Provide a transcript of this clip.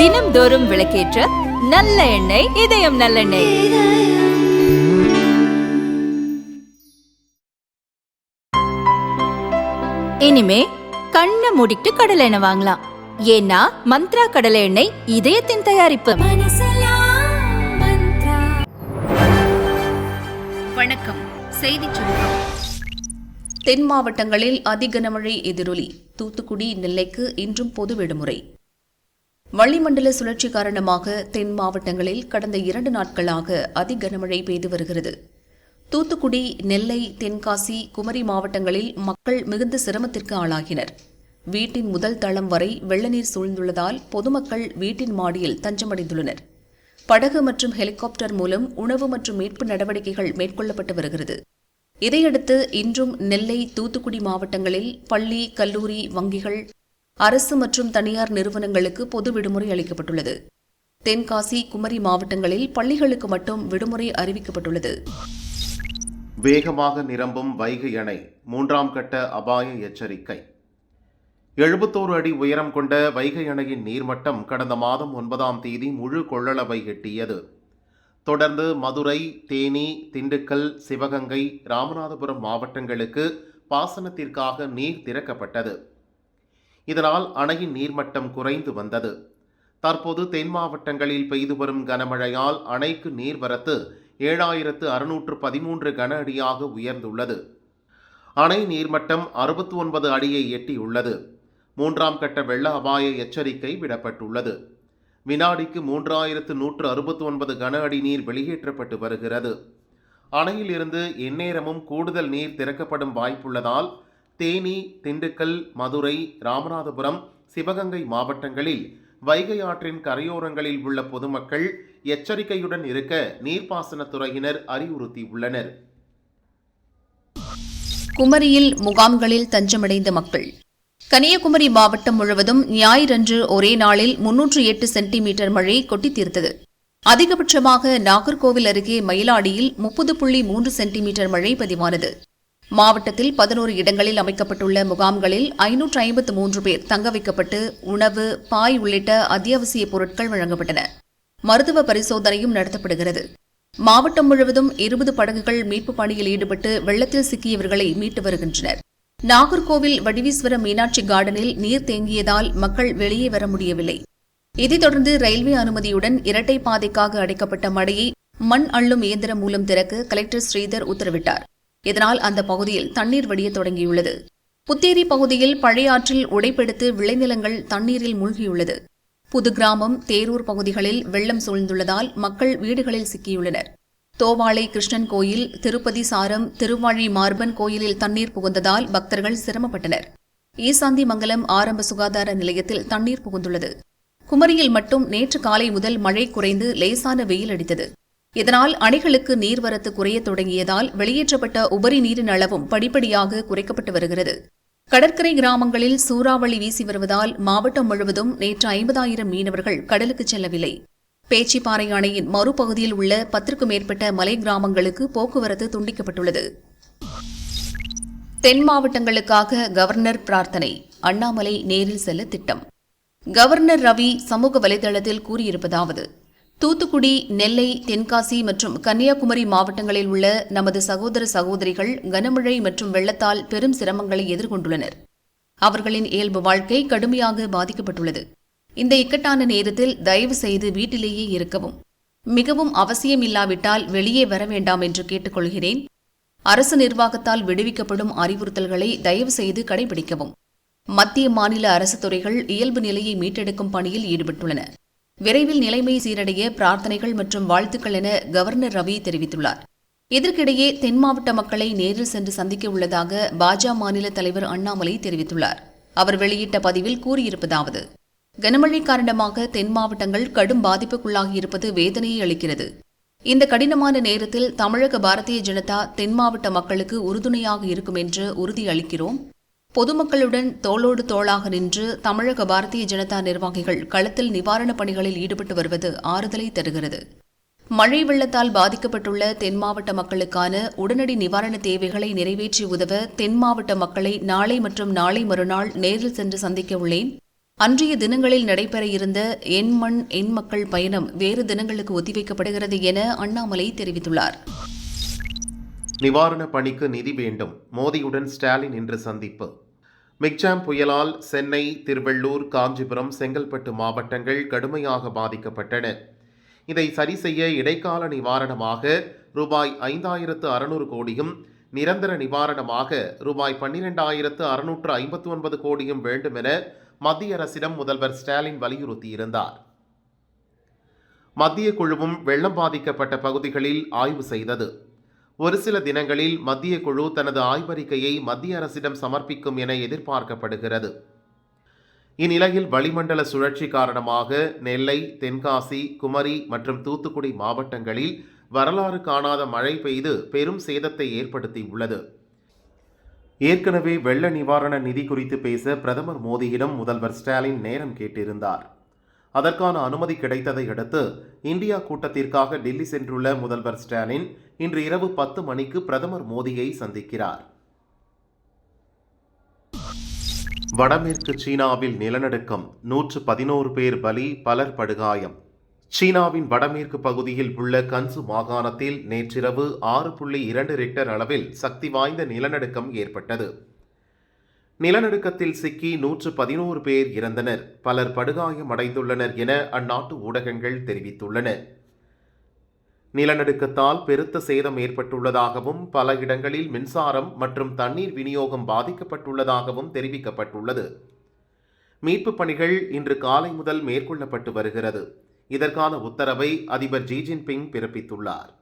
தினம்தோறும் விளக்கேற்ற நல்ல எண்ணெய் இதயம் நல்லெண்ணெய் இனிமே கண்ணை மூடிட்டு கடலை எண்ணெய் வாங்கலாம். ஏன்னா மந்த்ரா கடலை எண்ணெய் இதயத்தின் தயாரிப்பு. வணக்கம். செய்திச் சுருக்கம். தென் மாவட்டங்களில் அதிகனமழை எதிரொலி. தூத்துக்குடி நெல்லைக்கு இன்றும் பொது விடுமுறை. வளிமண்டல சுழற்சி காரணமாக தென் மாவட்டங்களில் கடந்த இரண்டு நாட்களாக அதிகனமழை பெய்து வருகிறது. தூத்துக்குடி நெல்லை தென்காசி குமரி மாவட்டங்களில் மக்கள் மிகுந்த சிரமத்திற்கு ஆளாகினர். வீட்டின் முதல் தளம் வரை வெள்ளநீர் சூழ்ந்துள்ளதால் பொதுமக்கள் வீட்டின் மாடியில் தஞ்சமடைந்துள்ளனர். படகு மற்றும் ஹெலிகாப்டர் மூலம் உணவு மற்றும் மீட்பு நடவடிக்கைகள் மேற்கொள்ளப்பட்டு வருகிறது. இதையடுத்து இன்றும் நெல்லை தூத்துக்குடி மாவட்டங்களில் பள்ளி கல்லூரி வங்கிகள் அரசு மற்றும் தனியார் நிறுவனங்களுக்கு பொது விடுமுறை அளிக்கப்பட்டுள்ளது. தென்காசி குமரி மாவட்டங்களில் பள்ளிகளுக்கு மட்டும் விடுமுறை அறிவிக்கப்பட்டுள்ளது. வேகமாக நிரம்பும் வைகை அணை மூன்றாம் கட்ட அபாய எச்சரிக்கை. எழுபத்தோரு அடி உயரம் கொண்ட வைகை அணையின் நீர்மட்டம் கடந்த மாதம் ஒன்பதாம் தேதி முழு கொள்ளளவை எட்டியது. தொடர்ந்து மதுரை தேனி திண்டுக்கல் சிவகங்கை ராமநாதபுரம் மாவட்டங்களுக்கு பாசனத்திற்காக நீர் திறக்கப்பட்டது. இதனால் அணையின் நீர்மட்டம் குறைந்து வந்தது. தற்போது தென் மாவட்டங்களில் பெய்து வரும் கனமழையால் அணைக்கு நீர்வரத்து ஏழாயிரத்து அறுநூற்று பதிமூன்று கன அடியாக உயர்ந்துள்ளது. அணை நீர்மட்டம் அறுபத்தி ஒன்பது அடியை எட்டியுள்ளது. மூன்றாம் கட்ட வெள்ள அபாய எச்சரிக்கை விடப்பட்டுள்ளது. வினாடிக்கு மூன்றாயிரத்து நூற்று அறுபத்தி ஒன்பது கன அடி நீர் வெளியேற்றப்பட்டு வருகிறது. அணையிலிருந்து எந்நேரமும் கூடுதல் நீர் திறக்கப்படும் வாய்ப்புள்ளதால் தேனி திண்டுக்கல் மதுரை ராமநாதபுரம் சிவகங்கை மாவட்டங்களில் வைகை ஆற்றின் கரையோரங்களில் உள்ள பொதுமக்கள் எச்சரிக்கையுடன் இருக்க நீர்ப்பாசனத்துறையினர் அறிவுறுத்தியுள்ளனர். குமரியில் முகாம்களில் தஞ்சமடைந்த மக்கள். கன்னியாகுமரி மாவட்டம் முழுவதும் ஞாயிறன்று ஒரே நாளில் முன்னூற்று எட்டு சென்டிமீட்டர் மழை கொட்டி தீர்த்தது அதிகபட்சமாக நாகர்கோவில் அருகே மயிலாடியில் முப்பது புள்ளி மூன்று சென்டிமீட்டர் மழை பதிவானது. மாவட்டத்தில் பதினோரு இடங்களில் அமைக்கப்பட்டுள்ள முகாம்களில் ஐநூற்று ஐம்பத்து மூன்று பேர் தங்க வைக்கப்பட்டு உணவு பாய் உள்ளிட்ட அத்தியாவசிய பொருட்கள் வழங்கப்பட்டன. மருத்துவ பரிசோதனையும் நடத்தப்படுகிறது. மாவட்டம் முழுவதும் இருபது படகுகள் மீட்புப் பணியில் ஈடுபட்டு வெள்ளத்தில் சிக்கியவர்களை மீட்டு வருகின்றனர். நாகர்கோவில் வடிவீஸ்வர மீனாட்சி கார்டனில் நீர் தேங்கியதால் மக்கள் வெளியே வர முடியவில்லை. இதைத் தொடர்ந்து ரயில்வே அனுமதியுடன் இரட்டை பாதைக்காக அடைக்கப்பட்ட மடையை மண் அள்ளும் இயந்திரம் மூலம் திறக்க கலெக்டர் ஸ்ரீதர் உத்தரவிட்டார். இதனால் அந்த பகுதியில் தண்ணீர் வடிய தொடங்கியுள்ளது. புத்தேரி பகுதியில் பழைய ஆற்றில் உடைப்பெடுத்து விளைநிலங்கள் தண்ணீரில் மூழ்கியுள்ளது. புது கிராமம் தேரூர் பகுதிகளில் வெள்ளம் சூழ்ந்துள்ளதால் மக்கள் வீடுகளில் சிக்கியுள்ளனர். தோவாளை கிருஷ்ணன் கோயில் திருப்பதி சாரம் திருவாழி மார்பன் கோயிலில் தண்ணீர் புகுந்ததால் பக்தர்கள் சிரமப்பட்டனர். ஈசாந்தி மங்கலம் ஆரம்ப சுகாதார நிலையத்தில் தண்ணீர் புகுந்துள்ளது. குமரியில் மட்டும் நேற்று காலை முதல் மழை குறைந்து லேசான வெயில் அடித்தது. இதனால் அணைகளுக்கு நீர்வரத்து குறையத் தொடங்கியதால் வெளியேற்றப்பட்ட உபரி நீரின் அளவும் படிப்படியாக குறைக்கப்பட்டு வருகிறது. கடற்கரை கிராமங்களில் சூறாவளி வீசி வருவதால் மாவட்டம் முழுவதும் நேற்று ஐம்பதாயிரம் மீனவர்கள் கடலுக்கு செல்லவில்லை. பேச்சிப்பாறை அணையின் மறுபகுதியில் உள்ள பத்திற்கும் மேற்பட்ட மலை கிராமங்களுக்கு போக்குவரத்து துண்டிக்கப்பட்டுள்ளது. தென் மாவட்டங்களுக்காக கவர்னர் பிரார்த்தனை அண்ணாமலை நேரில் செல்ல திட்டம். கவர்னர் ரவி சமூக வலைதளத்தில் கூறியிருப்பதாவது தூத்துக்குடி நெல்லை தென்காசி மற்றும் கன்னியாகுமரி மாவட்டங்களில் உள்ள நமது சகோதர சகோதரிகள் கனமழை மற்றும் வெள்ளத்தால் பெரும் சிரமங்களை எதிர்கொண்டுள்ளனர். அவர்களின் இயல்பு வாழ்க்கை கடுமையாக பாதிக்கப்பட்டுள்ளது. இந்த இக்கட்டான நேரத்தில் தயவு செய்து வீட்டிலேயே இருக்கவும். மிகவும் அவசியம் இல்லாவிட்டால் வெளியே வர வேண்டாம் என்று கேட்டுக்கொள்கிறேன். அரசு நிர்வாகத்தால் விடுவிக்கப்படும் அறிவுறுத்தல்களை தயவு செய்து கடைபிடிக்கவும். மத்திய மாநில அரசு துறைகள் இயல்பு நிலையை மீட்டெடுக்கும் பணியில் ஈடுபட்டுள்ளன. விரைவில் நிலைமை சீரடைய பிரார்த்தனைகள் மற்றும் வாழ்த்துக்கள் என கவர்னர் ரவி தெரிவித்துள்ளார். இதற்கிடையே தென் மாவட்ட மக்களை நேரில் சென்று சந்திக்க உள்ளதாக பாஜக மாநில தலைவர் அண்ணாமலை தெரிவித்துள்ளார். அவர் வெளியிட்ட பதிவில் கூறியிருப்பதாவது கனமழை காரணமாக தென் மாவட்டங்கள் கடும் பாதிப்புக்குள்ளாகி இருப்பது வேதனையை அளிக்கிறது. இந்த கடினமான நேரத்தில் தமிழக பாரதிய ஜனதா தென் மாவட்ட மக்களுக்கு உறுதுணையாக இருக்கும் என்று உறுதியளிக்கிறோம். பொதுமக்களுடன் தோளோடு தோளாக நின்று தமிழக பாரதிய ஜனதா நிர்வாகிகள் களத்தில் நிவாரணப் பணிகளில் ஈடுபட்டு வருவது ஆறுதலை தருகிறது. மழை வெள்ளத்தால் பாதிக்கப்பட்டுள்ள தென் மாவட்ட மக்களுக்கான உடனடி நிவாரண தேவைகளை நிறைவேற்றி உதவ தென் மாவட்ட மக்களை நாளை மற்றும் நாளை மறுநாள் நேரில் சென்று சந்திக்க உள்ளேன். அன்றைய தினங்களில் நடைபெற இருந்த எண் மண் எண் மக்கள் பயணம் வேறு தினங்களுக்கு ஒத்திவைக்கப்படுகிறது என அண்ணாமலை தெரிவித்துள்ளார். நிவாரண பணிக்கு நிதி வேண்டும். மோடியுடன் ஸ்டாலின் இன்று சந்திப்பு. மிக்ஜாம் புயலால் சென்னை திருவள்ளூர் காஞ்சிபுரம் செங்கல்பட்டு மாவட்டங்கள் கடுமையாக பாதிக்கப்பட்டன. இதை சரி செய்ய இடைக்கால நிவாரணமாக ரூபாய் ஐந்தாயிரத்து அறுநூறு கோடியும் நிரந்தர நிவாரணமாக ரூபாய் பன்னிரெண்டாயிரத்து அறுநூற்று ஐம்பத்து ஒன்பது கோடியும் வேண்டும் என மத்திய அரசிடம் முதல்வர் ஸ்டாலின் வலியுறுத்தியிருந்தார். மத்திய குழுவும் வெள்ளம் பாதிக்கப்பட்ட பகுதிகளில் ஆய்வு செய்தது. ஒரு சில தினங்களில் மத்திய குழு தனது ஆய்வறிக்கையை மத்திய அரசிடம் சமர்ப்பிக்கும் என எதிர்பார்க்கப்படுகிறது. இந்நிலையில் வளிமண்டல சுழற்சி காரணமாக நெல்லை தென்காசி குமரி மற்றும் தூத்துக்குடி மாவட்டங்களில் வரலாறு காணாத மழை பெய்து பெரும் சேதத்தை ஏற்படுத்தியுள்ளது. ஏற்கனவே வெள்ள நிவாரண நிதி குறித்து பேச பிரதமர் மோடியிடம் முதல்வர் ஸ்டாலின் நேரம் கேட்டிருந்தார். அதற்கான அனுமதி கிடைத்ததை அடுத்து இந்தியா கூட்டத்திற்காக டெல்லி சென்றுள்ள முதல்வர் ஸ்டாலின் இன்று இரவு பத்து மணிக்கு பிரதமர் மோடியை சந்திக்கிறார். வடமேற்கு சீனாவில் நிலநடுக்கம் நூற்று பதினோரு பேர் பலி பலர் படுகாயம். சீனாவின் வடமேற்கு பகுதியில் உள்ள கன்சு மாகாணத்தில் நேற்றிரவு ஆறு புள்ளி இரண்டு ரிக்டர் அளவில் சக்தி வாய்ந்த நிலநடுக்கம் ஏற்பட்டது. நிலநடுக்கத்தில் சிக்கி நூற்று பதினோரு பேர் இறந்தனர். பலர் படுகாயம் அடைந்துள்ளனர் என அந்நாட்டு ஊடகங்கள் தெரிவித்துள்ளன. நிலநடுக்கத்தால் பெருத்த சேதம் ஏற்பட்டுள்ளதாகவும் பல இடங்களில் மின்சாரம் மற்றும் தண்ணீர் விநியோகம் பாதிக்கப்பட்டுள்ளதாகவும் தெரிவிக்கப்பட்டுள்ளது. மீட்புப் பணிகள் இன்று காலை முதல் மேற்கொள்ளப்பட்டு வருகிறது. இதற்கான உத்தரவை அதிபர் ஜி ஜின்பிங் பிறப்பித்துள்ளார்.